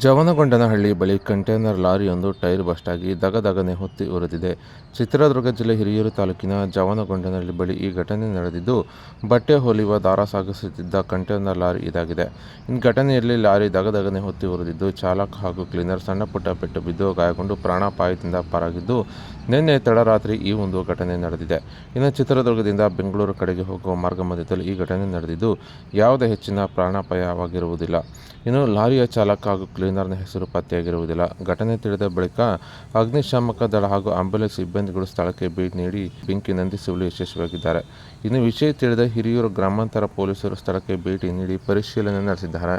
ಜವನಗೊಂಡನಹಳ್ಳಿ ಬಳಿ container ಲಾರಿಯೊಂದು tyre bust ಆಗಿ ದಗದಗನೆ ಹೊತ್ತಿ ಉರಿದಿದೆ ಚಿತ್ರದುರ್ಗ ಜಿಲ್ಲೆ ಹಿರಿಯೂರು ತಾಲೂಕಿನ ಜವನಗೊಂಡನಹಳ್ಳಿ ಬಳಿ ಈ ಘಟನೆ ನಡೆದಿದ್ದು, ಬಟ್ಟೆ ಹೊಲಿಯುವ ದಾರ ಸಾಗಿಸುತ್ತಿದ್ದ ಕಂಟೈನರ್ ಲಾರಿ ಇದಾಗಿದೆ. ಈ ಘಟನೆಯಲ್ಲಿ ಲಾರಿ ದಗದಗನೆ ಹೊತ್ತಿ ಉರಿದಿದ್ದು ಚಾಲಕ ಹಾಗೂ ಕ್ಲೀನರ್ ಸಣ್ಣ ಪುಟ್ಟ ಪೆಟ್ಟು ಬಿದ್ದು ಗಾಯಗೊಂಡು ಪ್ರಾಣಾಪಾಯದಿಂದ ಪಾರಾಗಿದ್ದು, ನಿನ್ನೆ ತಡರಾತ್ರಿ ಈ ಒಂದು ಘಟನೆ ನಡೆದಿದೆ. ಇನ್ನು ಚಿತ್ರದುರ್ಗದಿಂದ ಬೆಂಗಳೂರು ಕಡೆಗೆ ಹೋಗುವ ಮಾರ್ಗ ಮಧ್ಯದಲ್ಲಿ ಈ ಘಟನೆ ನಡೆದಿದ್ದು, ಯಾವುದೇ ಹೆಚ್ಚಿನ ಪ್ರಾಣಾಪಾಯವಾಗಿರುವುದಿಲ್ಲ. ಇನ್ನು ಲಾರಿಯ ಚಾಲಕ ಹಾಗೂ ಕ್ಲೀನರ್ನ ಹೆಸರು ಪತ್ತೆಯಾಗಿರುವುದಿಲ್ಲ. ಘಟನೆ ತಿಳಿದ ಬಳಿಕ ಅಗ್ನಿಶಾಮಕ ದಳ ಹಾಗೂ ಆಂಬ್ಯುಲೆನ್ಸ್ ಸಿಬ್ಬಂದಿಗಳು ಸ್ಥಳಕ್ಕೆ ಭೇಟಿ ನೀಡಿ ಬೆಂಕಿ ನಂದಿಸುವಲ್ಲಿ ಯಶಸ್ವಿಯಾಗಿದ್ದಾರೆ. ಇನ್ನು ವಿಷಯ ತಿಳಿದ ಹಿರಿಯೂರು ಗ್ರಾಮಾಂತರ ಪೊಲೀಸರು ಸ್ಥಳಕ್ಕೆ ಭೇಟಿ ನೀಡಿ ಪರಿಶೀಲನೆ ನಡೆಸಿದ್ದಾರೆ.